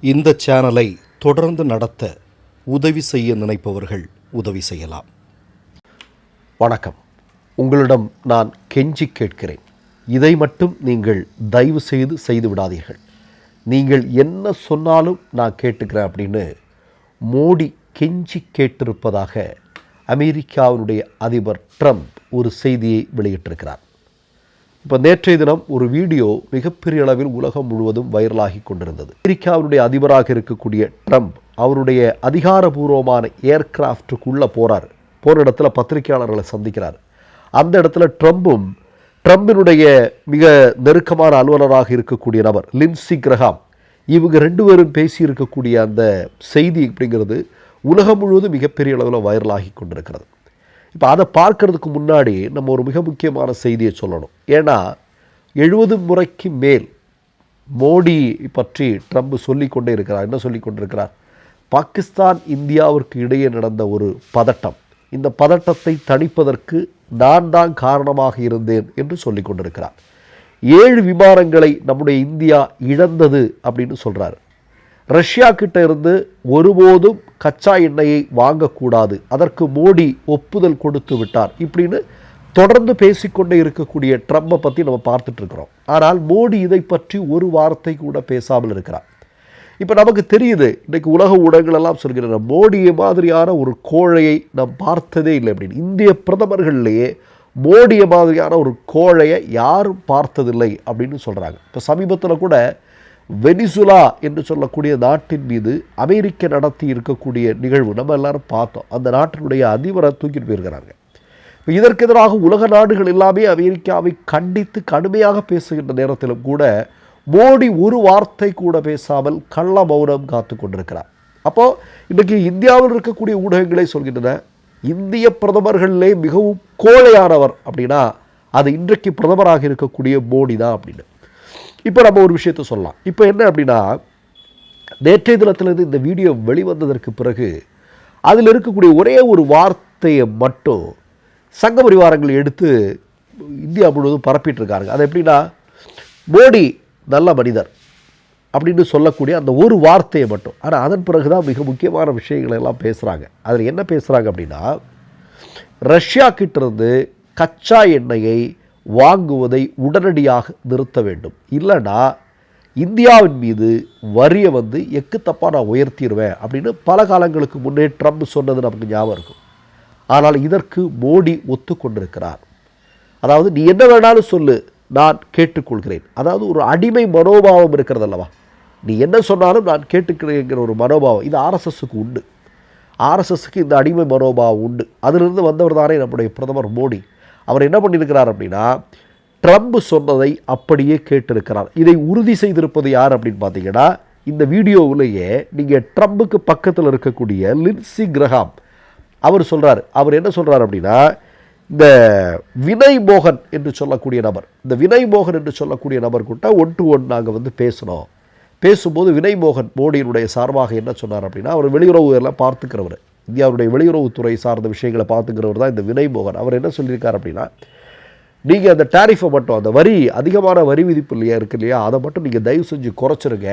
இந்த சேனலை தொடர்ந்து நடத்த உதவி செய்ய நினைப்பவர்கள் உதவி செய்யலாம். வணக்கம். உங்களிடம் நான் கெஞ்சி கேட்கிறேன். இதை மட்டும் நீங்கள் தயவு செய்து செய்து விடாதீர்கள். நீங்கள் என்ன சொன்னாலும் நான் கேட்டுக்கிறேன் அப்படின்னு மோடி கெஞ்சி கேட்டிருப்பதாக அமெரிக்காவினுடைய அதிபர் ட்ரம்ப் ஒரு செய்தியை வெளியிட்டிருக்கிறார். இப்போ நேற்றைய தினம் ஒரு வீடியோ மிகப்பெரிய அளவில் உலகம் முழுவதும் வைரலாகி கொண்டிருந்தது. அமெரிக்காவுடைய அதிபராக இருக்கக்கூடிய ட்ரம்ப் அவருடைய அதிகாரபூர்வமான ஏர்கிராஃப்டுக்குள்ளே போகிறார் போகிற இடத்துல பத்திரிகையாளர்களை சந்திக்கிறார். அந்த இடத்துல ட்ரம்பும் ட்ரம்பினுடைய மிக நெருக்கமான அலுவலராக இருக்கக்கூடிய நபர் லின்சி கிரஹாம் இவங்க ரெண்டு பேரும் பேசியிருக்கக்கூடிய அந்த செய்தி அப்படிங்கிறது உலகம் முழுவதும் மிகப்பெரிய அளவில் வைரலாகி கொண்டிருக்கிறது. இப்போ அதை பார்க்கறதுக்கு முன்னாடி நம்ம ஒரு மிக முக்கியமான செய்தியை சொல்லணும். ஏன்னா எழுபது முறைக்கு மேல் மோடி பற்றி ட்ரம்ப் சொல்லிக்கொண்டே இருக்கிறார். என்ன சொல்லிக் கொண்டிருக்கிறார் பாகிஸ்தான் இந்தியாவிற்கு இடையே நடந்த ஒரு பதட்டம். இந்த பதட்டத்தை தணிப்பதற்கு நான் தான் காரணமாக இருந்தேன் என்று சொல்லிக்கொண்டிருக்கிறார். ஏழு விமானங்களை நம்முடைய இந்தியா இழந்தது அப்படின்னு சொல்கிறார் ரஷ்யா கிட்ட இருந்து ஒருபோதும் கச்சா எண்ணெயை வாங்கக்கூடாது. அதற்கு மோடி ஒப்புதல் கொடுத்து விட்டார். இப்படின்னு தொடர்ந்து பேசிக்கொண்டே இருக்கக்கூடிய ட்ரம்ப்பை பற்றி நம்ம பார்த்துட்டு இருக்கிறோம். ஆனால் மோடி இதை பற்றி ஒரு வார்த்தை கூட பேசாமல் இருக்கிறார். இப்போ நமக்கு தெரியுது இன்றைக்கு உலக ஊடகங்கள் எல்லாம் மோடியை மாதிரியான ஒரு கோழையை நாம் பார்த்ததே இல்லை அப்படின்னு. இந்திய பிரதமர்கள்லேயே மோடியை மாதிரியான ஒரு கோழையை யாரும் பார்த்ததில்லை அப்படின்னு சொல்கிறாங்க இப்போ சமீபத்தில் கூட வெனிசுலா என்று சொல்லக்கூடிய நாட்டின் மீது அமெரிக்க நடத்தி இருக்கக்கூடிய நிகழ்வு நம்ம எல்லாரும் பார்த்தோம். அந்த நாட்டினுடைய அதிபரை தூக்கிட்டு போயிருக்கிறாங்க. இதற்கு எதிராக உலக நாடுகள் எல்லாமே அமெரிக்காவை கண்டித்து கடுமையாக பேசுகின்ற நேரத்திலும் கூட மோடி ஒரு வார்த்தை கூட பேசாமல் கள்ள மௌனம் காத்து கொண்டிருக்கிறார். அப்போது இன்றைக்கு இந்தியாவில் இருக்கக்கூடிய ஊடகங்களே சொல்கின்றன இந்திய பிரதமர்களிலே மிகவும் கோழையானவர் அப்படின்னா அது இன்றைக்கு பிரதமராக இருக்கக்கூடிய மோடி தான் அப்படின்னு. இப்போ நம்ம ஒரு விஷயத்த சொல்லலாம். இப்போ என்ன அப்படின்னா நேற்றைய தினத்திலிருந்து இந்த வீடியோ வெளிவந்ததற்கு பிறகு அதில் இருக்கக்கூடிய ஒரே ஒரு வார்த்தையை மட்டும் சங்க பரிவாரங்கள் எடுத்து இந்தியா முழுவதும் பரப்பிட்டு இருக்காங்க அது எப்படின்னா மோடி நல்ல மனிதர் அப்படின்னு சொல்லக்கூடிய அந்த ஒரு வார்த்தையை மட்டும். ஆனால் அதன் பிறகு தான் மிக முக்கியமான விஷயங்களை எல்லாம் பேசுகிறாங்க அதில் என்ன பேசுகிறாங்க அப்படின்னா ரஷ்யா கிட்டேருந்து கச்சா எண்ணெயை வாங்குவதை உடனடியாக நிறுத்த வேண்டும். இல்லைன்னா இந்தியாவின் மீது வரியை வந்து எக்கு தப்பாக நான் உயர்த்திடுவேன் அப்படின்னு பல காலங்களுக்கு முன்னே ட்ரம்ப் சொன்னது நமக்கு ஞாபகம் இருக்கும். ஆனால் இதற்கு மோடி ஒத்துக்கொண்டிருக்கிறார். அதாவது நீ என்ன வேணாலும் சொல்லு நான் கேட்டுக்கொள்கிறேன். அதாவது ஒரு அடிமை மனோபாவம் இருக்கிறது அல்லவா நீ என்ன சொன்னாலும் நான் கேட்டுக்கிறேங்கிற ஒரு மனோபாவம் இது ஆர்எஸ்எஸ்க்கு உண்டு. ஆர்எஸ்எஸ்க்கு இந்த அடிமை மனோபாவம் உண்டு. அதிலிருந்து வந்தவர் தானே நம்முடைய பிரதமர் மோடி. அவர் என்ன பண்ணியிருக்கிறார் அப்படின்னா ட்ரம்ப் சொன்னதை அப்படியே கேட்டிருக்கிறார். இதை உறுதி செய்திருப்பது யார் அப்படின்னு பார்த்தீங்கன்னா இந்த வீடியோவிலேயே நீங்கள் ட்ரம்புக்கு பக்கத்தில் இருக்கக்கூடிய லின்சி கிரஹாம் அவர் சொல்கிறார் அவர் என்ன சொல்கிறார் அப்படின்னா இந்த வினய் மோகன் என்று சொல்லக்கூடிய நபர் இந்த வினய் மோகன் என்று சொல்லக்கூடிய நபர் கிட்ட ஒன் டு ஒன் நாங்கள் வந்து பேசினோம் பேசும்போது வினய் மோகன் மோடியினுடைய சார்பாக என்ன சொன்னார் அப்படின்னா அவர் வெளியுறவு எல்லாம் பார்த்துக்கிறவர். இந்தியாவுடைய வெளியுறவுத்துறை சார்ந்த விஷயங்களை பார்த்துக்கிறவர் தான் இந்த வினய் மோகன். அவர் என்ன சொல்லியிருக்கார் அப்படின்னா நீங்கள் அந்த டேரிஃபை மட்டும் அந்த வரி அதிகமான வரி விதிப்பு இல்லையா இருக்கு இல்லையா அதை மட்டும் நீங்கள் தயவு செஞ்சு குறைச்சிருங்க.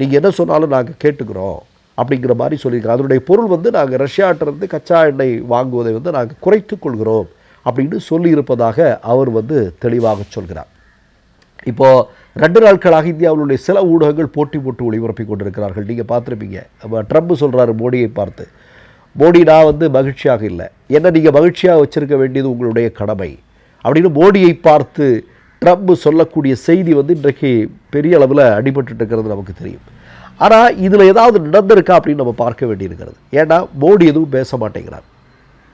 நீங்கள் என்ன சொன்னாலும் நாங்கள் கேட்டுக்கிறோம் அப்படிங்கிற மாதிரி சொல்லியிருக்காங்க அதனுடைய பொருள் வந்து நாங்கள் ரஷ்யாட்டிருந்து கச்சா எண்ணெய் வாங்குவதை வந்து நாங்கள் குறைத்து கொள்கிறோம் அப்படின்னு சொல்லியிருப்பதாக அவர் வந்து தெளிவாக சொல்கிறார். இப்போது ரெண்டு நாட்களாக இந்தியாவிலுடைய சில ஊடகங்கள் போட்டி போட்டு ஒளிபரப்பி கொண்டிருக்கிறார்கள். நீங்கள் பார்த்துருப்பீங்க. ட்ரம்ப் சொல்கிறாரு மோடியை பார்த்து. மோடி நான் வந்து மகிழ்ச்சியாக இல்லை. என்ன நீங்கள் மகிழ்ச்சியாக வச்சிருக்க வேண்டியது உங்களுடைய கடமை. அப்படின்னு மோடியை பார்த்து ட்ரம்ப் சொல்லக்கூடிய செய்தி வந்து இன்றைக்கு பெரிய அளவில் அடிபட்டு இருக்கிறது நமக்கு தெரியும். ஆனால் இதில் ஏதாவது நடந்திருக்கா அப்படின்னு நம்ம பார்க்க வேண்டியிருக்கிறது. ஏன்னா மோடி எதுவும் பேச மாட்டேங்கிறார்.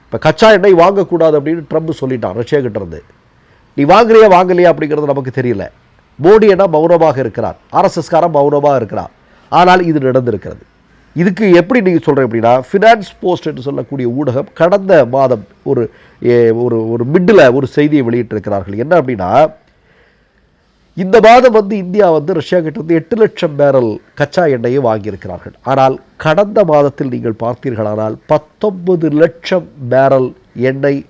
இப்போ கச்சா எண்ணெய் வாங்கக்கூடாது அப்படின்னு ட்ரம்ப் சொல்லிட்டான் ரஷ்யா கிட்டேருந்து நீ வாங்குறியா வாங்கலையா அப்படிங்கிறது நமக்கு தெரியல. மோடி என்ன மௌனமாக இருக்கிறார். ஆர்எஸ்எஸ்காரன் மௌனமாக இருக்கிறார். ஆனால் இது நடந்திருக்கிறது. இதுக்கு எப்படி நீங்கள் சொல்கிறீங்க அப்படின்னா ஃபினான்ஸ் போஸ்ட் என்று சொல்லக்கூடிய ஊடகம் கடந்த மாதம் ஒரு ஏ, ஒரு ஒரு மிட்டில் ஒரு செய்தியை வெளியிட்டிருக்கிறார்கள். என்ன அப்படின்னா இந்த மாதம் வந்து இந்தியா வந்து ரஷ்யா கிட்ட வந்து எட்டு லட்சம் பேரல் கச்சா எண்ணெயை வாங்கியிருக்கிறார்கள். ஆனால் கடந்த மாதத்தில் நீங்கள் பார்த்தீர்களானால் பத்தொன்பது லட்சம் பேரல் எண்ணெய்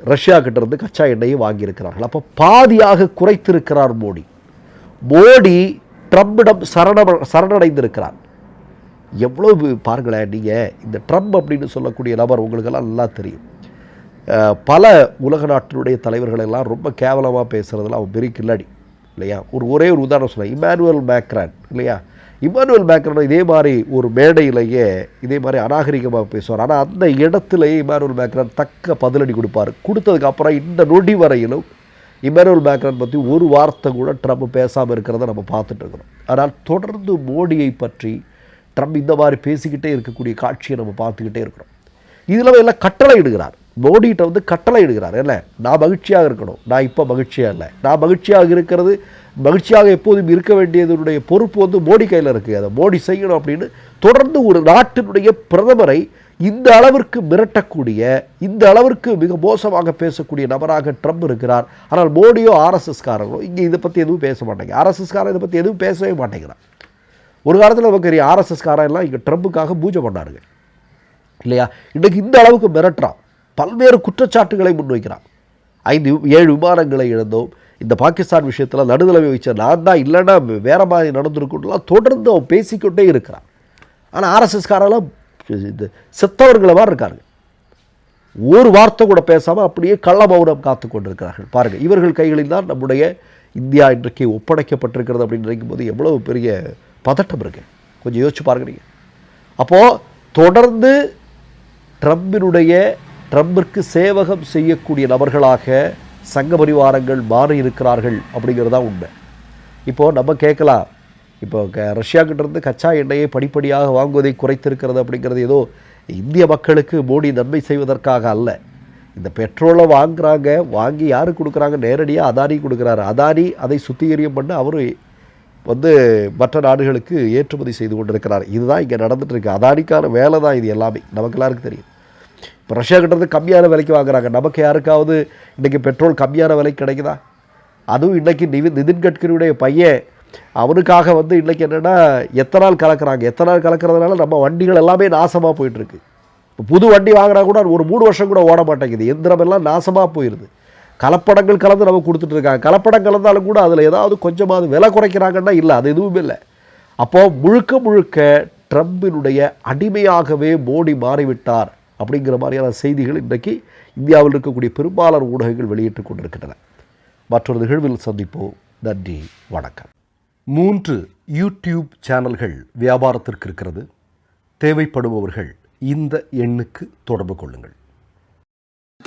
ரஷ்யா கிட்டேருந்து கச்சா எண்ணெயை வாங்கியிருக்கிறார்கள். அப்போ பாதியாக குறைத்திருக்கிறார் மோடி. மோடி ட்ரம்பிடம் சரண சரணடைந்திருக்கிறார். எவ்வளோ பாருங்களேன் நீங்கள் இந்த ட்ரம்ப் அப்படின்னு சொல்லக்கூடிய நபர் உங்களுக்கெல்லாம் நல்லா தெரியும். பல உலக நாட்டினுடைய தலைவர்களெல்லாம் ரொம்ப கேவலமாக பேசுகிறதுலாம் அவன் பெரிய கில்லாடி இல்லையா? ஒரு ஒரே ஒரு உதாரணம் சொன்னேன் இமானுவல் மேக்ரான் இல்லையா? இமானுவல் மேக்ரான் இதே மாதிரி ஒரு மேடையிலேயே இதே மாதிரி அநாகரிகமாக பேசுவார். ஆனால் அந்த இடத்துலையே இமானுவல் மேக்ரான் தக்க பதிலடி கொடுப்பார். கொடுத்ததுக்கப்புறம் இந்த நொடி வரையிலும் இமானுவல் மேக்ரான் பற்றி ஒரு வார்த்தை கூட ட்ரம்ப் பேசாமல் இருக்கிறத நம்ம பார்த்துட்டு இருக்கிறோம். ஆனால் தொடர்ந்து மோடியை பற்றி ட்ரம்ப் இந்த மாதிரி பேசிக்கிட்டே இருக்கக்கூடிய காட்சியை நம்ம பார்த்துக்கிட்டே இருக்கிறோம். இதில் எல்லாம் கட்டளை இடுகிறார். மோடிகிட்ட வந்து கட்டளை இடுகிறார். என்ன? நான் மகிழ்ச்சியாக இருக்கணும். நான் இப்போ மகிழ்ச்சியாக இல்லை. நான் மகிழ்ச்சியாக இருக்கிறது மகிழ்ச்சியாக எப்போதும் இருக்க வேண்டியதனுடைய பொறுப்பு வந்து மோடி கையில் இருக்குது அதை மோடி செய்யணும் அப்படின்னு தொடர்ந்து ஒரு நாட்டினுடைய பிரதமரை இந்த அளவிற்கு மிரட்டக்கூடிய இந்த அளவிற்கு மிக மோசமாக பேசக்கூடிய நபராக ட்ரம்ப் இருக்கிறார். ஆனால் மோடியோ ஆர்எஸ்எஸ்காரங்களோ இங்கே இதை பற்றி எதுவும் பேச மாட்டேங்க. ஆர்எஸ்எஸ்காரன் இதை பற்றி எதுவும் பேசவே மாட்டேங்கிறான் ஒரு காலத்தில் நமக்கு தெரியும் ஆர்எஸ்எஸ்காரன் இங்கே ட்ரம்புக்காக பூஜை பண்ணாருங்க. இல்லையா? இன்றைக்கு இந்த அளவுக்கு மிரட்டுறான். பல்வேறு குற்றச்சாட்டுகளை முன்வைக்கிறான். ஐந்து ஏழு விமானங்களை இழந்தோம். இந்த பாகிஸ்தான் விஷயத்தில் நடுநிலைமை வச்ச நான் தான் இல்லைன்னா வேறு மாதிரி நடந்திருக்கும்லாம் தொடர்ந்து அவன் பேசிக்கொண்டே இருக்கிறான். ஆனால் ஆர்எஸ்எஸ்காரெல்லாம் இந்த செத்தவர்களை மாதிரி இருக்காங்க ஒரு வார்த்தை கூட பேசாமல் அப்படியே கள்ள மௌனம் காத்து கொண்டிருக்கிறார்கள். பாருங்கள் இவர்கள் கைகளில் தான் நம்முடைய இந்தியா இன்றைக்கு ஒப்படைக்கப்பட்டிருக்கிறது அப்படின்னு நினைக்கும் போது எவ்வளவு பெரிய பதட்டம் இருக்கு. கொஞ்சம் யோசிச்சு பாருங்க நீங்கள் அப்போது தொடர்ந்து ட்ரம்பினுடைய ட்ரம்பிற்கு சேவகம் செய்யக்கூடிய நபர்களாக சங்க பரிவாரங்கள் மாறி இருக்கிறார்கள் அப்படிங்கிறது தான் உண்மை. இப்போது நம்ம கேட்கலாம். இப்போ க கச்சா எண்ணெயை படிப்படியாக வாங்குவதை குறைத்திருக்கிறது அப்படிங்கிறது ஏதோ இந்திய மக்களுக்கு மோடி நன்மை செய்வதற்காக அல்ல. இந்த பெட்ரோலை வாங்குறாங்க வாங்கி யாருக்கு கொடுக்குறாங்க? நேரடியாக அதானி கொடுக்குறாரு. அதானி அதை சுத்திகரியம் பண்ண அவர் வந்து மற்ற நாடுகளுக்கு ஏற்றுமதி செய்து கொண்டிருக்கிறார். இதுதான் இங்கே நடந்துகிட்ருக்கு அதானிக்கான வேலை தான் இது எல்லாமே. நமக்கு எல்லாருக்கும் தெரியும். இப்போ ரஷ்யாக்கிட்டது கம்மியான விலைக்கு வாங்குறாங்க. நமக்கு யாருக்காவது இன்றைக்கி பெட்ரோல் கம்மியான விலைக்கு கிடைக்குதா? அதுவும் இன்றைக்கி நிவி நிதின் கட்கரியுடைய பையன் அவனுக்காக வந்து இன்றைக்கி என்னென்னா எத்தனால் கலக்கிறாங்க? எத்தனால் கலக்கிறதுனால நம்ம வண்டிகள் எல்லாமே நாசமாக போயிட்டுருக்கு. இப்போ புது வண்டி வாங்கினா கூட ஒரு மூணு வருஷம் கூட ஓட மாட்டேங்குது. எந்திரம் எல்லாம் நாசமாக போயிடுது கலப்படங்கள் கலந்து நம்ம கொடுத்துட்டு இருக்காங்க கலப்படம் கலந்தாலும் கூட அதில் ஏதாவது கொஞ்சமாவது விலை குறைக்கிறாங்கன்னா இல்லை அது எதுவும் இல்லை. அப்போது முழுக்க முழுக்க ட்ரம்பினுடைய அடிமையாகவே மோடி மாறிவிட்டார் அப்படிங்கிற மாதிரியான செய்திகள் இன்றைக்கு இந்தியாவில் இருக்கக்கூடிய பெரும்பாலான ஊடகங்கள் வெளியிட்டுக் கொண்டிருக்கின்றன. மற்றொரு நிகழ்வில் சந்திப்போம். நன்றி வணக்கம். மூன்று யூடியூப் சேனல்கள் வியாபாரத்திற்கு இருக்கிறது. தேவைப்படுபவர்கள் இந்த எண்ணுக்கு தொடர்பு கொள்ளுங்கள்.